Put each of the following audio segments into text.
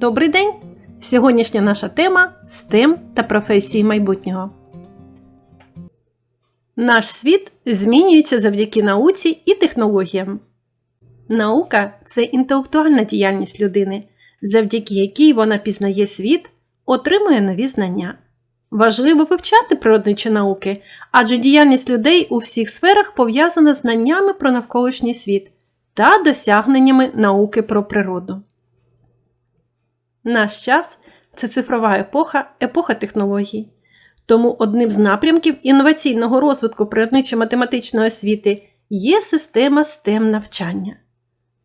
Добрий день! Сьогоднішня наша тема STEM та професії майбутнього. Наш світ змінюється завдяки науці і технологіям. Наука це інтелектуальна діяльність людини, завдяки якій вона пізнає світ, отримує нові знання. Важливо вивчати природничі науки, адже діяльність людей у всіх сферах пов'язана з знаннями про навколишній світ та досягненнями науки про природу. Наш час це цифрова епоха, епоха технологій. Тому одним з напрямків інноваційного розвитку природничо-математичної освіти є система STEM навчання,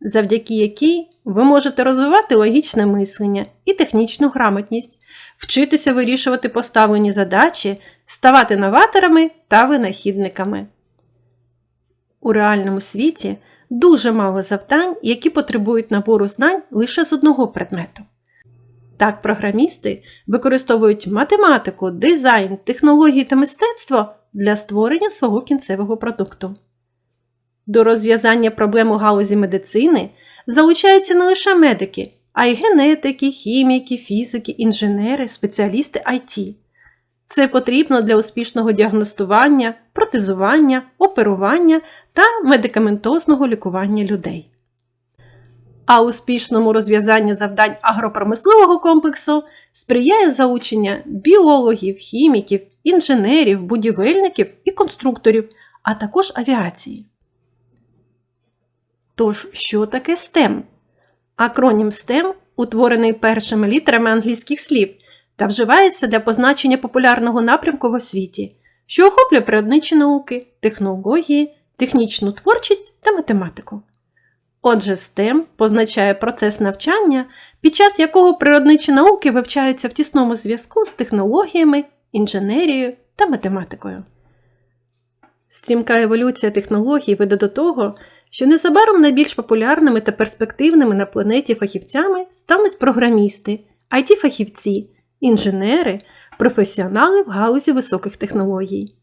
завдяки якій ви можете розвивати логічне мислення і технічну грамотність, вчитися вирішувати поставлені задачі, ставати новаторами та винахідниками. У реальному світі дуже мало завдань, які потребують набору знань лише з одного предмету. Так, програмісти використовують математику, дизайн, технології та мистецтво для створення свого кінцевого продукту. До розв'язання проблем у галузі медицини залучаються не лише медики, а й генетики, хіміки, фізики, інженери, спеціалісти IT. Це потрібно для успішного діагностування, протезування, оперування та медикаментозного лікування людей. А успішному розв'язанню завдань агропромислового комплексу сприяє залучення біологів, хіміків, інженерів, будівельників і конструкторів, а також авіації. Тож, що таке STEM? Акронім STEM утворений першими літерами англійських слів та вживається для позначення популярного напрямку в освіті, що охоплює природничі науки, технології, технічну творчість та математику. Отже, STEM позначає процес навчання, під час якого природничі науки вивчаються в тісному зв'язку з технологіями, інженерією та математикою. Стрімка еволюція технологій веде до того, що незабаром найбільш популярними та перспективними на планеті фахівцями стануть програмісти, IT-фахівці, інженери, професіонали в галузі високих технологій.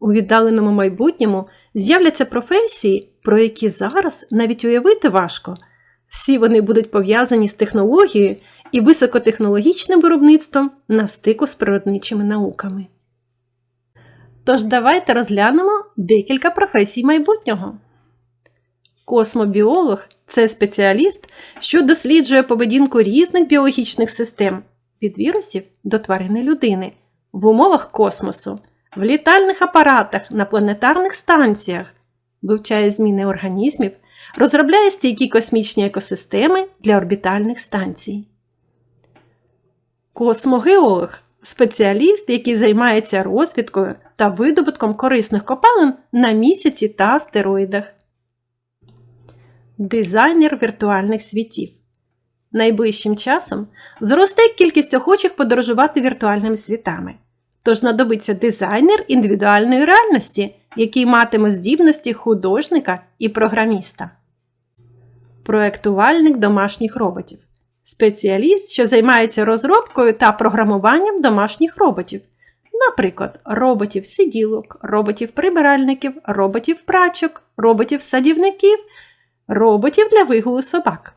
У віддаленому майбутньому з'являться професії, про які зараз навіть уявити важко. Всі вони будуть пов'язані з технологією і високотехнологічним виробництвом на стику з природничими науками. Тож давайте розглянемо декілька професій майбутнього. Космобіолог це спеціаліст, що досліджує поведінку різних біологічних систем від вірусів до тварини людини в умовах космосу в літальних апаратах на планетарних станціях, вивчає зміни організмів, розробляє стійкі космічні екосистеми для орбітальних станцій. Космогеолог спеціаліст, який займається розвідкою та видобутком корисних копалин на місяці та астероїдах. Дизайнер віртуальних світів. Найближчим часом зросте кількість охочих подорожувати віртуальними світами. Тож знадобиться дизайнер індивідуальної реальності, який матиме здібності художника і програміста. Проектувальник домашніх роботів. Спеціаліст, що займається розробкою та програмуванням домашніх роботів. Наприклад, роботів-сиділок, роботів-прибиральників, роботів-прачок, роботів-садівників, роботів для вигулу собак,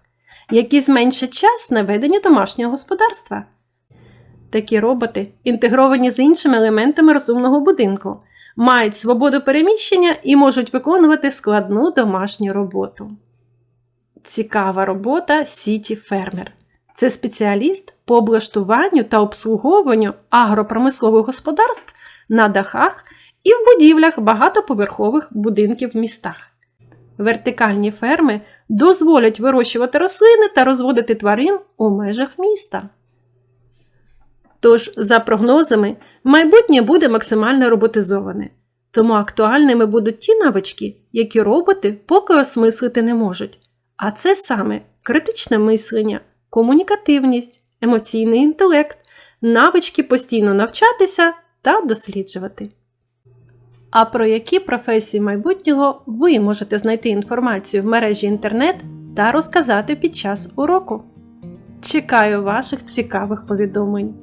які зменшать час на ведення домашнього господарства. Такі роботи, інтегровані з іншими елементами розумного будинку, мають свободу переміщення і можуть виконувати складну домашню роботу. Цікава робота Сіті Фермер. Це спеціаліст по облаштуванню та обслуговуванню агропромислових господарств на дахах і в будівлях багатоповерхових будинків в містах. Вертикальні ферми дозволять вирощувати рослини та розводити тварин у межах міста. Тож, за прогнозами, майбутнє буде максимально роботизоване, тому актуальними будуть ті навички, які роботи поки осмислити не можуть. А це саме критичне мислення, комунікативність, емоційний інтелект, навички постійно навчатися та досліджувати. А про які професії майбутнього ви можете знайти інформацію в мережі інтернет та розказати під час уроку. Чекаю ваших цікавих повідомлень.